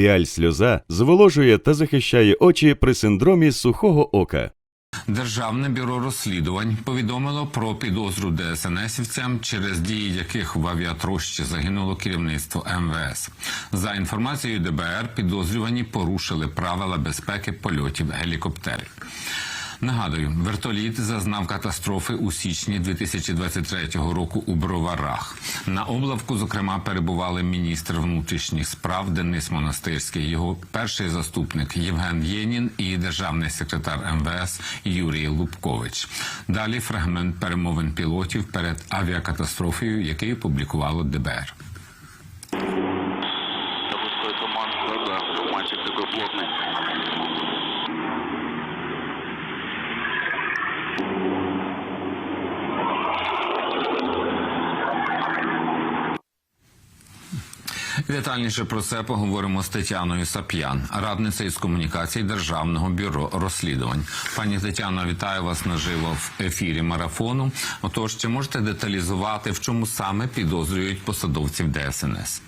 Піаль сльоза зволожує та захищає очі при синдромі сухого ока. Державне бюро розслідувань повідомило про підозру ДСНСівцям, через дії яких в авіатрощі загинуло керівництво МВС. За інформацією ДБР, підозрювані порушили правила безпеки польотів гелікоптерів. Нагадую, вертоліт зазнав катастрофи у січні 2023 року у Броварах. На облавку, зокрема, перебували міністр внутрішніх справ Денис Монастирський, його перший заступник Євген Єнін і державний секретар МВС Юрій Лубкович. Далі фрагмент перемовин пілотів перед авіакатастрофою, який опублікувало ДБР. Да, мальчик такой плотный. Детальніше про це поговоримо з Тетяною Сап'ян, радницею із комунікацій Державного бюро розслідувань. Пані Тетяно, вітаю вас наживо в ефірі марафону. Отож, чи можете деталізувати, в чому саме підозрюють посадовців ДСНС?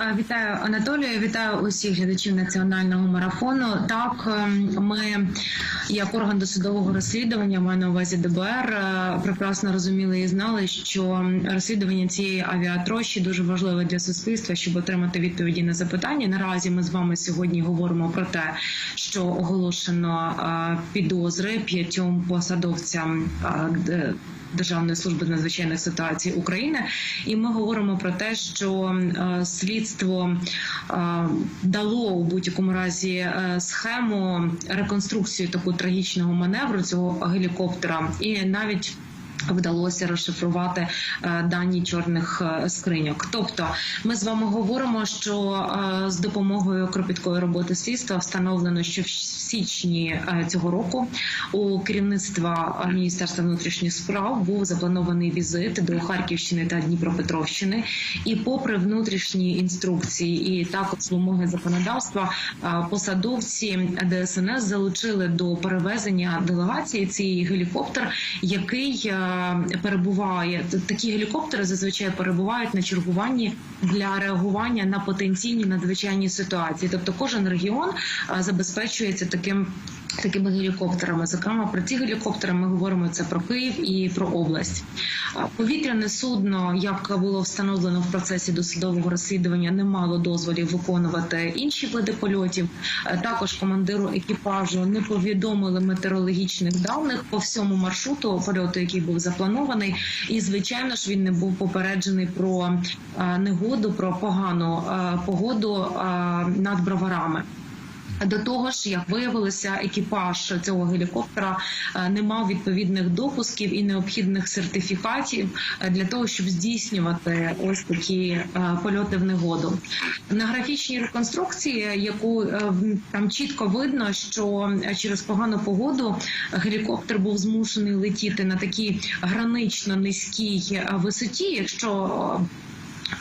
Е, Вітаю Анатолію, вітаю усіх глядачів національного марафону. Так, ем, ми, як орган досудового розслідування, маю на увазі ДБР, е, прекрасно розуміли і знали, що розслідування цієї авіатрощі дуже важливе для суспільства, щоб отримати відповіді на запитання. Наразі ми з вами сьогодні говоримо про те, що оголошено е, підозри п'ятьом посадовцям. Державної служби надзвичайних ситуацій України, і ми говоримо про те, що е, слідство е, дало у будь-якому разі е, схему реконструкцію такого трагічного маневру цього гелікоптера, і навіть Вдалося розшифрувати е, дані чорних е, скриньок. Тобто, ми з вами говоримо, що е, з допомогою кропіткої роботи слідства встановлено, що в січні цього року у керівництва Міністерства внутрішніх справ був запланований візит до Харківщини та Дніпропетровщини. І, попри внутрішні інструкції і також вимоги законодавства, посадовці ДСНС залучили до перевезення делегації цей гелікоптер, який перебуває. Такі гелікоптери зазвичай перебувають на чергуванні для реагування на потенційні надзвичайні ситуації. Тобто, кожен регіон е, забезпечується таким. Такими гелікоптерами, зокрема про ці гелікоптери, ми говоримо це про Київ і про область. Повітряне судно, як було встановлено в процесі досудового розслідування, не мало дозволів виконувати інші види польотів. Е, Також командиру екіпажу не повідомили метеорологічних даних по всьому маршруту польоту, який був запланований. І звичайно ж він не був попереджений про е, негоду, про погану е, погоду над броварами. До того ж, як виявилося, екіпаж цього гелікоптера е, не мав відповідних допусків і необхідних сертифікатів е, для того, щоб здійснювати ось такі е, польоти в негоду. На графічній реконструкції, яку там чітко видно, що через погану погоду гелікоптер був змушений летіти на такій гранично низькій висоті, якщо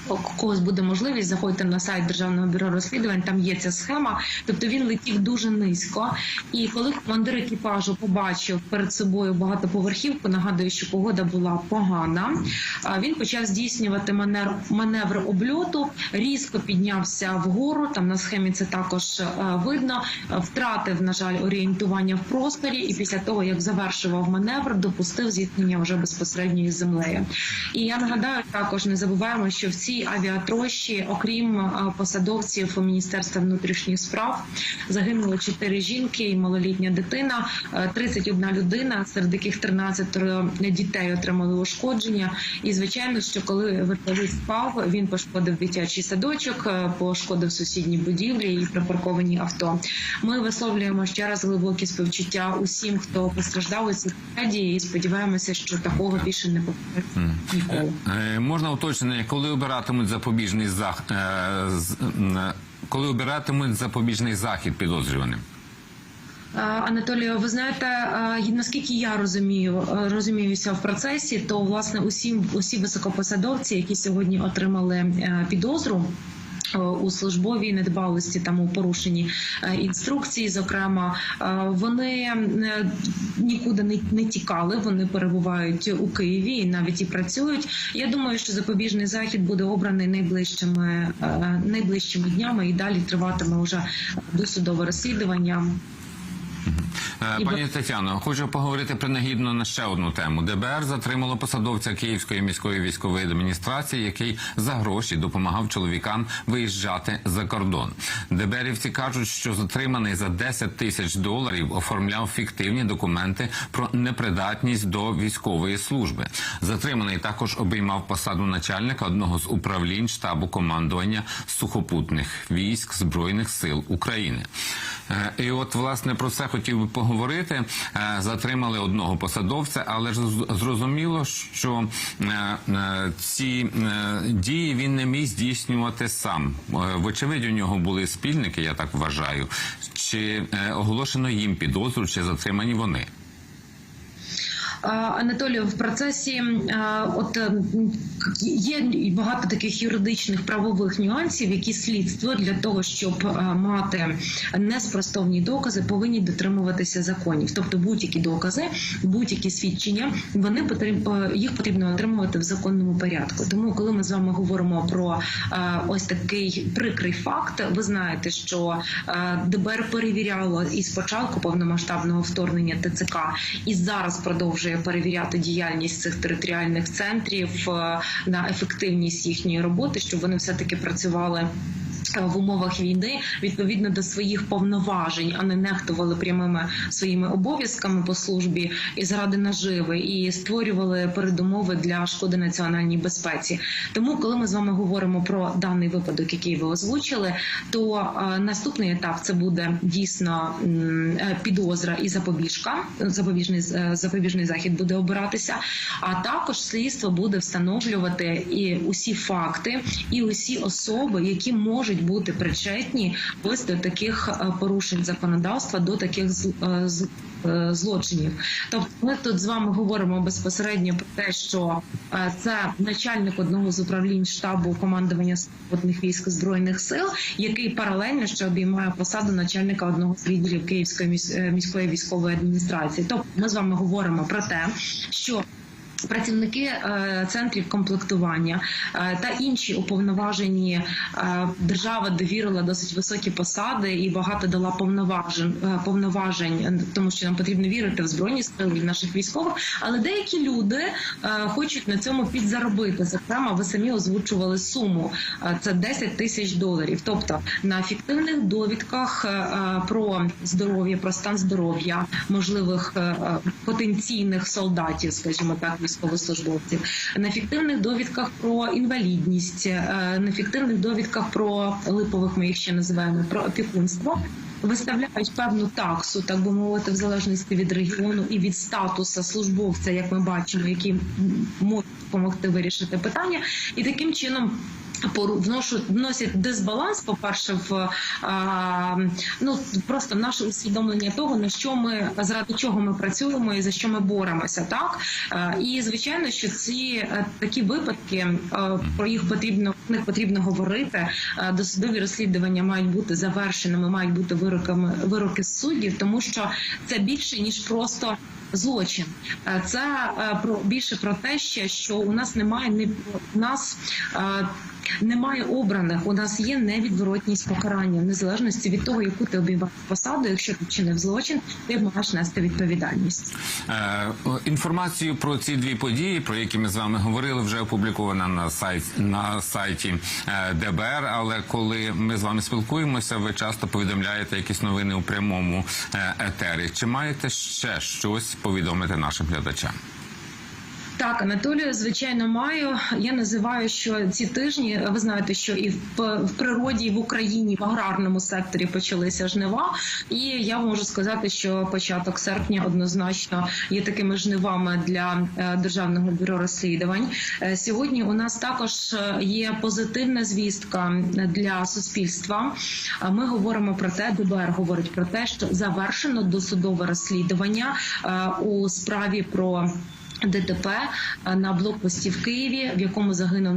у когось буде можливість, заходьте на сайт Державного бюро розслідувань. Там є ця схема. Тобто він летів дуже низько. І коли командир екіпажу побачив перед собою багатоповерхівку, нагадую, що погода була погана. Він почав здійснювати манер маневр обльоту, різко піднявся вгору. Там на схемі це також е, видно. е, Втратив, на жаль, орієнтування в просторі, і після того, як завершував маневр, допустив зіткнення вже безпосередньо із землею. І я нагадаю також, не забуваємо, що в цій авіатрощі, окрім е, посадовців Міністерства внутрішніх справ, загинуло 4 жінки і малолітня дитина, е, 31 людина, серед яких 13 дітей отримали ушкодження. І звичайно, що коли вертоліт впав, він пошкодив дитячий садочок, е, пошкодив сусідні будівлі і припарковані авто. Ми висловлюємо ще раз глибокі співчуття усім, хто постраждав у цій трагедії, і сподіваємося, що такого більше не повториться ніколи. Е, можна уточнення, коли обиратимуть запобіжний зах... е, е, коли обиратимуть запобіжний захід підозрюваним? Е, Анатолію, ви знаєте, наскільки я розумію, розуміюся в процесі, то власне усі, усі високопосадовці, які сьогодні отримали підозру. Е, У службовій недбалості там у порушенні інструкції. зокрема, Е, вони е, нікуди не, не тікали. Вони перебувають у Києві і навіть і працюють. Я думаю, що запобіжний захід буде обраний найближчими е, найближчими днями і далі триватиме вже досудове розслідування. Е, Пані Тетяно, хочу поговорити принагідно на ще одну тему. ДБР затримало посадовця Київської міської військової адміністрації, який за гроші допомагав чоловікам виїжджати за кордон. ДБРівці кажуть, що затриманий за 10 тисяч доларів оформляв фіктивні документи про непридатність до військової служби. Затриманий також обіймав посаду начальника одного з управлінь штабу командування сухопутних військ збройних сил України. Е, І от власне про це хотів би поговорити. Е, Затримали одного посадовця, але ж зрозуміло, що е, ці дії він не міг здійснювати сам. Вочевидь, у нього були спільники, я так вважаю. Чи оголошено їм підозру, чи затримані вони? Анатолію, в процесі от є багато таких юридичних правових нюансів, які слідство для того, щоб мати неспростовні докази, повинні дотримуватися законів. Тобто будь-які докази, будь-які свідчення, вони потріб, е, їх потрібно отримувати в законному порядку. Тому, коли ми з вами говоримо про ось такий прикрий факт, ви знаєте, що ДБР перевіряло і спочатку повномасштабного вторгнення ТЦК, і зараз продовжує перевіряти діяльність цих територіальних центрів е, на ефективність їхньої роботи, щоб вони все таки працювали. Е, В умовах війни відповідно до своїх повноважень, а не нехтували прямими своїми обов'язками по службі і заради наживи, і створювали передумови для шкоди національній безпеці. Тому, коли ми з вами говоримо про даний випадок, який ви озвучили, то е, наступний етап це буде дійсно е, підозра і запобіжка. Запобіжний запобіжний захід буде обиратися. А також слідство буде встановлювати і усі факти, і усі особи, які можуть бути причетні ось до таких е, порушень законодавства, до таких е, е, злочинів. Тобто, ми тут з вами говоримо безпосередньо про те, що це начальник одного з управлінь штабу командування сухопутних військ збройних сил, який паралельно ще обіймає посаду начальника одного з відділів Київської міської військової адміністрації. Тобто, ми з вами говоримо про те, що Працівники е, центрів комплектування е, та інші уповноважені е, держава довірила досить високі посади і багато дала повноважень повноважень, тому що нам потрібно вірити в збройні сили наших військових. Але деякі люди хочуть на цьому підзаробити. Зокрема, ви самі озвучували суму. Це 10 тисяч доларів. Тобто на фіктивних довідках про здоров'я, про стан здоров'я можливих потенційних солдатів, скажімо так, військовослужбовців, на фіктивних довідках про інвалідність, е, на фіктивних довідках про липових, ми їх ще називаємо про опікунство. Виставляють певну таксу, так би мовити, в залежності від регіону і від статусу службовця, як ми бачимо, які можуть допомогти вирішити питання, і таким чином. Вносять дисбаланс, по перше, в ну просто наше усвідомлення того, на що ми заради чого ми працюємо і за що ми боремося, так і звичайно, що ці е, такі випадки е, про їх потрібно про них потрібно говорити. Е, Досудові розслідування мають бути завершеними, мають бути вироками вироки суддів, тому що це більше ніж просто. Злочин це про більше про те, що у нас немає не у нас немає обраних. У нас є невідворотність покарання в незалежності від того, яку ти обіймаєш посаду. Якщо ти вчинив злочин, ти маєш нести відповідальність. Е, Інформацію про ці дві події, про які ми з вами говорили, вже опублікована на сайті на сайті е, ДБР. Але коли ми з вами спілкуємося, ви часто повідомляєте якісь новини у прямому е, етері. Чи маєте ще щось повідомити нашим глядачам? Так, Анатолію, звичайно, маю. Я називаю, що ці тижні ви знаєте, що і в, природі, і в Україні в аграрному секторі почалися жнива. І я можу сказати, що початок серпня однозначно є такими жнивами для е, державного бюро розслідувань. Е, Сьогодні у нас також е, є позитивна звістка для суспільства. Ми говоримо про те, ДБР говорить про те, що завершено досудове розслідування у справі про ДТП е, на блокпості в Києві, в якому загинув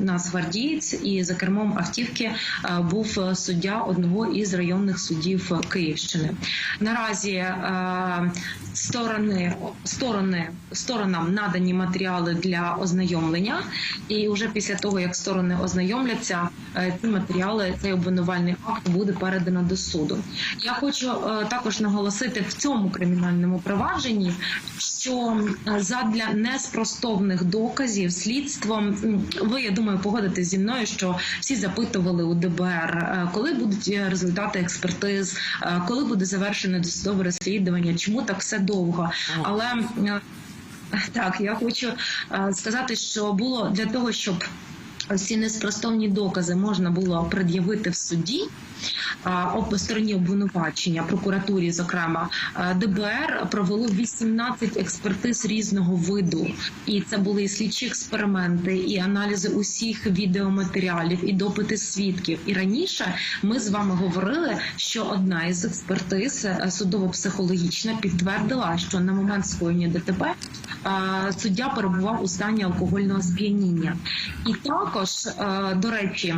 нацгвардієць, і за кермом автівки е, був е, суддя одного із районних судів Київщини. Наразі сторони сторони сторонам надані матеріали для ознайомлення, і вже після того як сторони ознайомляться, ці матеріали цей обвинувальний акт буде передано до суду. Я хочу також наголосити в цьому кримінальному провадженні, що задля неспростовних доказів слідством ви я думаю погодитесь зі мною, що всі запитували у ДБР, е, коли будуть е, результати експертиз, е, коли буде завершено досудове розслідування, чому так все довго, але так я хочу сказати, що було для того, щоб ці неспростовні докази можна було пред'явити в суді. об стороні обвинувачення прокуратурі, зокрема ДБР провело 18 експертиз різного виду, і це були і слідчі експерименти, і аналізи усіх відеоматеріалів, і допити свідків. І раніше ми з вами говорили, що одна із експертиз е, судово-психологічна підтвердила, що на момент скоєння ДТП суддя перебував у стані алкогольного сп'яніння, і також е, до речі.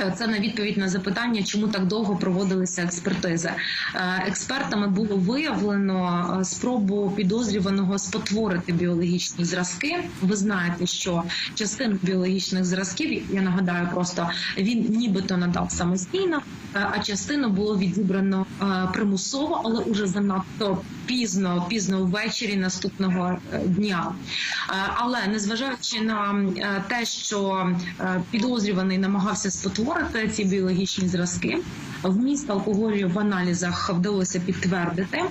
Е, Це на відповідь на запитання, чому так довго проводилися експертизи. Е, Експертами було виявлено е, спробу підозрюваного спотворити біологічні зразки. Ви знаєте, що частину біологічних зразків, я нагадаю, просто він нібито надав самостійно, а частину було відібрано примусово, але уже занадто пізно, пізно ввечері наступного дня. Але незважаючи на те, що підозрюваний намагався спотворити ці біологічні зразки, вміст алкоголю в аналізах вдалося підтвердити,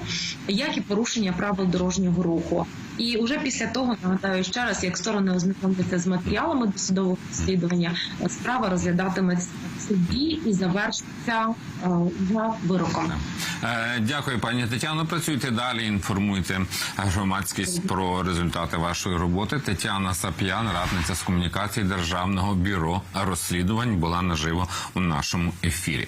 як і порушення правил дорожнього руху. І вже після того нагадаю ще раз, як сторони ознайомляться з матеріалами досудового розслідування, справа розглядатиметься в суді і завершиться е, за вироком. Е, Дякую, пані Тетяно. Працюйте далі. Інформуйте громадськість про результати вашої роботи. Тетяна Сап'ян, радниця з комунікації Державного бюро розслідувань, була наживо у нашому ефірі.